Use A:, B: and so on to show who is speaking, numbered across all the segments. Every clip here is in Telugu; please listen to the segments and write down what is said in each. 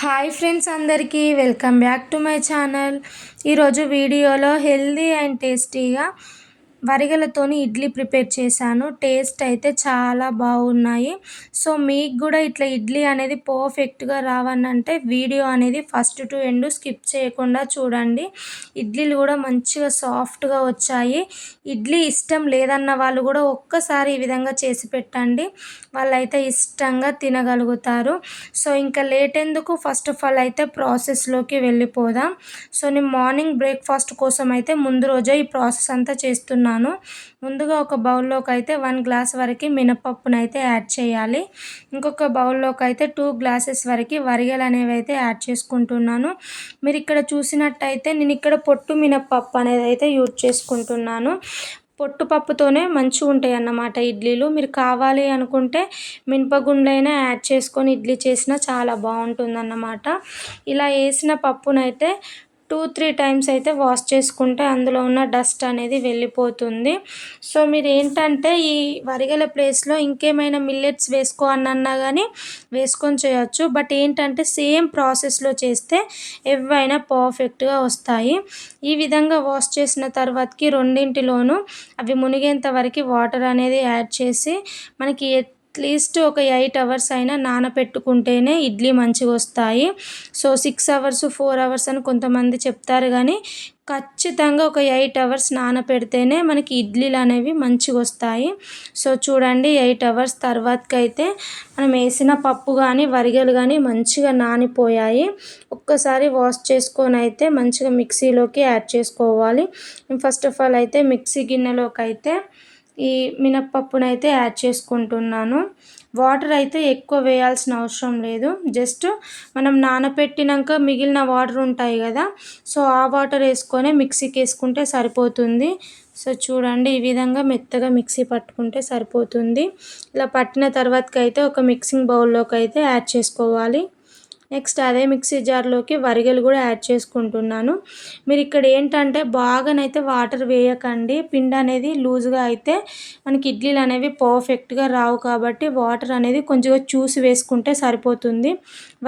A: హాయ్ ఫ్రెండ్స్ అందరికీ welcome back to my channel ఈరోజు వీడియోలో హెల్దీ అండ్ టేస్టీగా వరిగలతోని ఇడ్లీ ప్రిపేర్ చేశాను. టేస్ట్ అయితే చాలా బాగున్నాయి. సో మీకు కూడా ఇట్లా ఇడ్లీ అనేది పర్ఫెక్ట్గా రావనంటే వీడియో అనేది ఫస్ట్ టు ఎండ్ స్కిప్ చేయకుండా చూడండి. ఇడ్లీలు కూడా మంచిగా సాఫ్ట్గా వచ్చాయి. ఇడ్లీ ఇష్టం లేదన్న వాళ్ళు కూడా ఒక్కసారి ఈ విధంగా చేసి పెట్టండి. వాళ్ళైతే ఇష్టంగా తినగలుగుతారు. సో ఇంకా లేట్ ఎందుకు? ఫస్ట్ ఆఫ్ ఆల్ అయితే ప్రాసెస్లోకి వెళ్ళిపోదాం. సో నేను మార్నింగ్ బ్రేక్ఫాస్ట్ కోసం అయితే ముందు రోజే ఈ ప్రాసెస్ అంతా చేస్తున్నాను. తీసుకున్నాను ముందుగా ఒక బౌల్లోకి అయితే వన్ గ్లాస్ వరకు మినపప్పును అయితే యాడ్ చేయాలి. ఇంకొక బౌల్లోకి అయితే టూ గ్లాసెస్ వరకు వరిగలు అనేవి అయితే యాడ్ చేసుకుంటున్నాను. మీరు ఇక్కడ చూసినట్టయితే నేను ఇక్కడ పొట్టు మినపప్పు అనేది అయితే యూజ్ చేసుకుంటున్నాను. పొట్టుపప్పుతోనే మంచిగా ఉంటాయి అన్నమాట ఇడ్లీలు. మీరు కావాలి అనుకుంటే మినపగుండ్లైనా యాడ్ చేసుకొని ఇడ్లీ చేసినా చాలా బాగుంటుందన్నమాట. ఇలా వేసిన పప్పునైతే టూ త్రీ టైమ్స్ అయితే వాష్ చేసుకుంటే అందులో ఉన్న డస్ట్ అనేది వెళ్ళిపోతుంది. సో మీరు ఏంటంటే ఈ వరిగల ప్లేస్లో ఇంకేమైనా మిల్లెట్స్ వేసుకో అన్నా కానీ వేసుకొని చేయొచ్చు. బట్ ఏంటంటే సేమ్ ప్రాసెస్లో చేస్తే ఎవైనా పర్ఫెక్ట్గా వస్తాయి. ఈ విధంగా వాష్ చేసిన తర్వాతకి రెండింటిలోనూ అవి మునిగేంత వరకు వాటర్ అనేది యాడ్ చేసి మనకి అట్లీస్ట్ ఒక ఎయిట్ అవర్స్ అయినా నానపెట్టుకుంటేనే ఇడ్లీ మంచిగా వస్తాయి so six hours four hours అని కొంతమంది చెప్తారు కానీ ఖచ్చితంగా ఒక ఎయిట్ అవర్స్ నానపెడితేనే మనకి ఇడ్లీలు అనేవి మంచిగా వస్తాయి సో చూడండి ఎయిట్ అవర్స్ తర్వాతకైతే అయితే మనం వేసిన పప్పు కానీ వరిగలు కానీ మంచిగా నానిపోయాయి. ఒక్కసారి వాష్ చేసుకొని అయితే మంచిగా మిక్సీలోకి యాడ్ చేసుకోవాలి. ఫస్ట్ ఆఫ్ ఆల్ అయితే మిక్సీ గిన్నెలోకి అయితే ఈ మినప్పప్పునైతే యాడ్ చేసుకుంటున్నాను. వాటర్ అయితే ఎక్కువ వేయాల్సిన అవసరం లేదు. జస్ట్ మనం నానపెట్టినాక మిగిలిన వాటర్ ఉంటాయి కదా సో ఆ వాటర్ వేసుకొని మిక్సీకి వేసుకుంటే సరిపోతుంది. సో చూడండి ఈ విధంగా మెత్తగా మిక్సీ పట్టుకుంటే సరిపోతుంది. ఇలా పట్టిన తర్వాతకైతే అయితే ఒక మిక్సింగ్ బౌల్లోకి అయితే యాడ్ చేసుకోవాలి. నెక్స్ట్ అదే మిక్సీ జార్లోకి వరిగలు కూడా యాడ్ చేసుకుంటున్నాను. మీరు ఇక్కడ ఏంటంటే బాగానైతే వాటర్ వేయకండి. పిండి అనేది లూజ్గా అయితే మనకి ఇడ్లీలు అనేవి పర్ఫెక్ట్గా రావు కాబట్టి వాటర్ అనేది కొంచెం చూసి వేసుకుంటే సరిపోతుంది.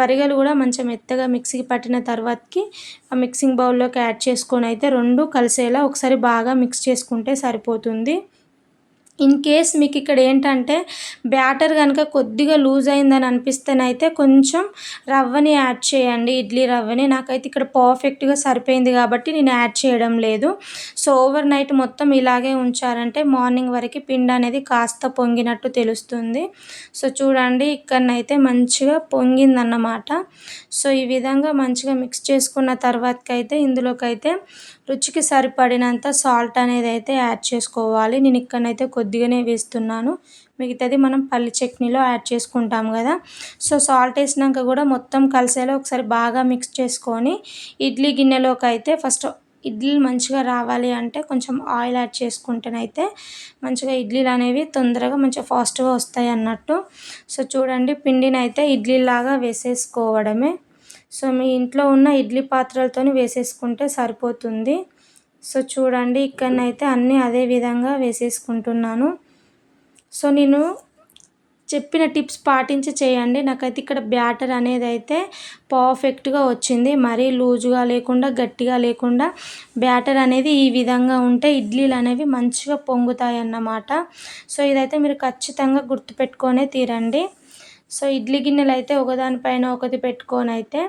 A: వరిగలు కూడా మంచి మెత్తగా మిక్సీకి పట్టిన తర్వాతకి ఆ మిక్సింగ్ బౌల్లోకి యాడ్ చేసుకొని అయితే రెండు కలిసేలా ఒకసారి బాగా మిక్స్ చేసుకుంటే సరిపోతుంది. ఇన్ కేస్ మీకు ఇక్కడ ఏంటంటే బ్యాటర్ కనుక కొద్దిగా లూజ్ అయిందని అనిపిస్తేనైతే కొంచెం రవ్వని యాడ్ చేయండి. ఇడ్లీ రవ్వని. నాకైతే ఇక్కడ పర్ఫెక్ట్గా సరిపోయింది కాబట్టి నేను యాడ్ చేయడం లేదు. సో ఓవర్ నైట్ మొత్తం ఇలాగే ఉంచారంటే మార్నింగ్ వరకు పిండి అనేది కాస్త పొంగినట్టు తెలుస్తుంది. సో చూడండి ఇక్కడనైతే మంచిగా పొంగిందన్నమాట. సో ఈ విధంగా మంచిగా మిక్స్ చేసుకున్న తర్వాతకైతే ఇందులోకైతే రుచికి సరిపడినంత సాల్ట్ అనేది అయితే యాడ్ చేసుకోవాలి. నేను ఇక్కడనైతే కొద్ది కొద్దిగానే వేస్తున్నాను. మిగతాది మనం పల్లి చట్నీలో యాడ్ చేసుకుంటాం కదా. సో సాల్ట్ వేసినాక కూడా మొత్తం కలిసేలా ఒకసారి బాగా మిక్స్ చేసుకొని ఇడ్లీ గిన్నెలోకి అయితే ఫస్ట్ ఇడ్లీలు మంచిగా రావాలి అంటే కొంచెం ఆయిల్ యాడ్ చేసుకుంటేనైతే మంచిగా ఇడ్లీలు అనేవి తొందరగా మంచిగా ఫాస్ట్గా వస్తాయి అన్నట్టు. సో చూడండి పిండిని అయితే ఇడ్లీలాగా వేసేసుకోవడమే. సో మీ ఇంట్లో ఉన్న ఇడ్లీ పాత్రలతో వేసేసుకుంటే సరిపోతుంది. సో చూడండి ఇక్కడనైతే అన్నీ అదే విధంగా వేసేసుకుంటున్నాను. సో నేను చెప్పిన టిప్స్ పాటించి చేయండి. నాకైతే ఇక్కడ బ్యాటర్ అనేది అయితే పర్ఫెక్ట్గా వచ్చింది. మరీ లూజుగా లేకుండా గట్టిగా లేకుండా బ్యాటర్ అనేది ఈ విధంగా ఉంటే ఇడ్లీలు అనేవి మంచిగా పొంగుతాయి అన్నమాట సో ఇదైతే మీరు ఖచ్చితంగా గుర్తుపెట్టుకొనే తీరండి. సో ఇడ్లీ గిన్నెలు అయితే ఒకదానిపైన ఒకటి పెట్టుకొని అయితే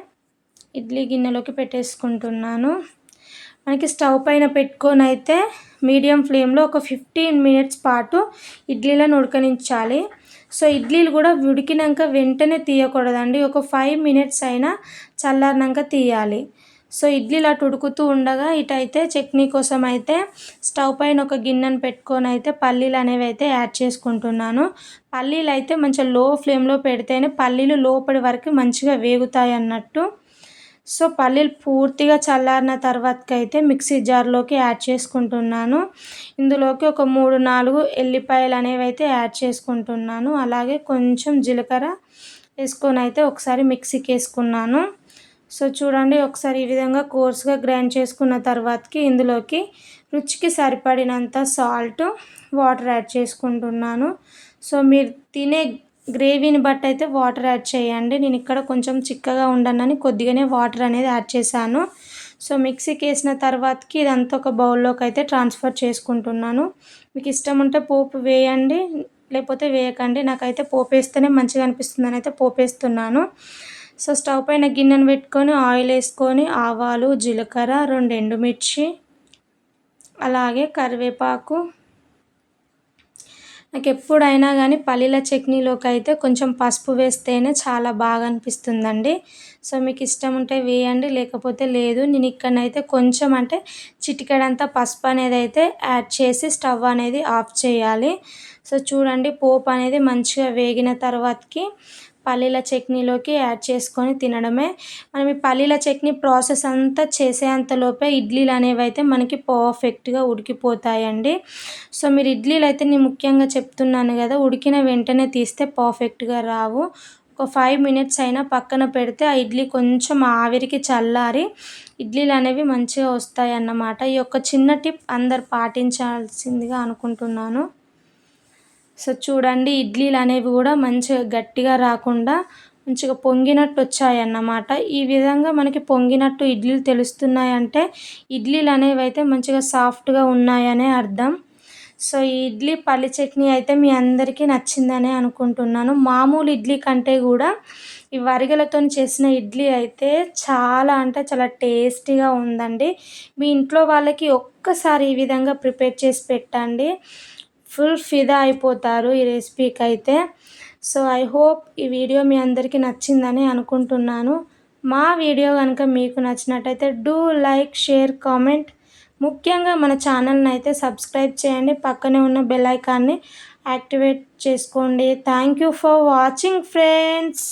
A: ఇడ్లీ గిన్నెలోకి పెట్టేసుకుంటున్నాను. మనకి స్టవ్ పైన పెట్టుకొని అయితే మీడియం ఫ్లేమ్లో ఒక ఫిఫ్టీన్ మినిట్స్ పాటు ఇడ్లీలను ఉడకనించాలి. సో ఇడ్లీలు కూడా ఉడికినాక వెంటనే తీయకూడదండి. ఒక ఫైవ్ మినిట్స్ అయినా చల్లారినాక తీయాలి. సో ఇడ్లీలు అటు ఉడుకుతూ ఉండగా ఇటైతే చట్నీ కోసం అయితే స్టవ్ పైన ఒక గిన్నెను పెట్టుకొని అయితే పల్లీలు అనేవి అయితే యాడ్ చేసుకుంటున్నాను. పల్లీలు అయితే మంచిగా లో ఫ్లేమ్లో పెడితేనే పల్లీలు లోపలి వరకు మంచిగా వేగుతాయి అన్నట్టు సో పల్లీలు పూర్తిగా చల్లారిన తర్వాతకైతే అయితే మిక్సీ జార్లోకి యాడ్ చేసుకుంటున్నాను. ఇందులోకి ఒక మూడు నాలుగు ఎల్లిపాయలు అనేవి అయితే యాడ్ చేసుకుంటున్నాను. అలాగే కొంచెం జీలకర్ర వేసుకొని అయితే ఒకసారి మిక్సీకి వేసుకున్నాను. సో చూడండి ఒకసారి ఈ విధంగా కోర్స్గా గ్రైండ్ చేసుకున్న తర్వాతకి ఇందులోకి రుచికి సరిపడినంత సాల్ట్ వాటర్ యాడ్ చేసుకుంటున్నాను. సో మీరు తినే గ్రేవీని బట్టి అయితే వాటర్ యాడ్ చేయండి. నేను ఇక్కడ కొంచెం చిక్కగా ఉండనని కొద్దిగానే వాటర్ అనేది యాడ్ చేశాను. సో మిక్సీకి వేసిన తర్వాతకి ఇదంతా ఒక బౌల్లోకి అయితే ట్రాన్స్ఫర్ చేసుకుంటున్నాను. మీకు ఇష్టం ఉంటే పోపు వేయండి లేకపోతే వేయకండి. నాకైతే పోపు వేస్తేనే మంచిగా అనిపిస్తుందని అయితే పోపు వేస్తున్నాను. సో స్టవ్ పైన గిన్నెను పెట్టుకొని ఆయిల్ వేసుకొని ఆవాలు జీలకర్ర రెండు ఎండుమిర్చి అలాగే కరివేపాకు నాకు ఎప్పుడైనా కానీ పల్లీల చట్నీలోకి అయితే కొంచెం పసుపు వేస్తేనే చాలా బాగా అనిపిస్తుందండి సో మీకు ఇష్టం ఉంటే వేయండి లేకపోతే లేదు. నేను ఇక్కడనైతే కొంచెం అంటే చిటికెడంతా పసుపు అనేది అయితే యాడ్ చేసి స్టవ్ అనేది ఆఫ్ చేయాలి. సో చూడండి పోపు అనేది మంచిగా వేగిన తర్వాతకి పల్లీల చట్నీలోకి యాడ్ చేసుకొని తినడమే. మనం ఈ పల్లీల చట్నీ ప్రాసెస్ అంతా చేసేంతలోపే ఇడ్లీలు అనేవి అయితే మనకి పర్ఫెక్ట్గా ఉడికిపోతాయండి. సో మీరు ఇడ్లీలు అయితే నేను ముఖ్యంగా చెప్తున్నాను కదా ఉడికిన వెంటనే తీస్తే పర్ఫెక్ట్గా రావు. ఒక ఫైవ్ మినిట్స్ అయినా పక్కన పెడితే ఆ ఇడ్లీ కొంచెం ఆవిరికి చల్లారి ఇడ్లీలు అనేవి మంచిగా వస్తాయి అన్నమాట ఈ యొక్క చిన్న టిప్ అందరు పాటించాల్సిందిగా అనుకుంటున్నాను. సో చూడండి ఇడ్లీలు అనేవి కూడా మంచిగా గట్టిగా రాకుండా మంచిగా పొంగినట్టు వచ్చాయన్నమాట. ఈ విధంగా మనకి పొంగినట్టు ఇడ్లీలు తెలుస్తున్నాయంటే ఇడ్లీలు అనేవి అయితే మంచిగా సాఫ్ట్గా ఉన్నాయనే అర్థం. సో ఈ ఇడ్లీ పల్లి చట్నీ అయితే మీ అందరికీ నచ్చిందనే అనుకుంటున్నాను. మామూలు ఇడ్లీ కంటే కూడా ఈ వరిగలతో చేసిన ఇడ్లీ అయితే చాలా అంటే చాలా టేస్టీగా ఉందండి. మీ ఇంట్లో వాళ్ళకి ఒక్కసారి ఈ విధంగా ప్రిపేర్ చేసి పెట్టండి. ఫుల్ ఫిదా అయిపోతారు ఈ రెసిపీకి అయితే. సో ఐ హోప్ ఈ వీడియో మీ అందరికీ నచ్చిందని అనుకుంటున్నాను. మా వీడియో కనుక మీకు నచ్చినట్టయితే డూ లైక్ షేర్ కామెంట్. ముఖ్యంగా మన ఛానల్ని అయితే సబ్స్క్రైబ్ చేయండి. పక్కనే ఉన్న బెల్ ఐకాన్ని యాక్టివేట్ చేసుకోండి. Thank you for watching friends.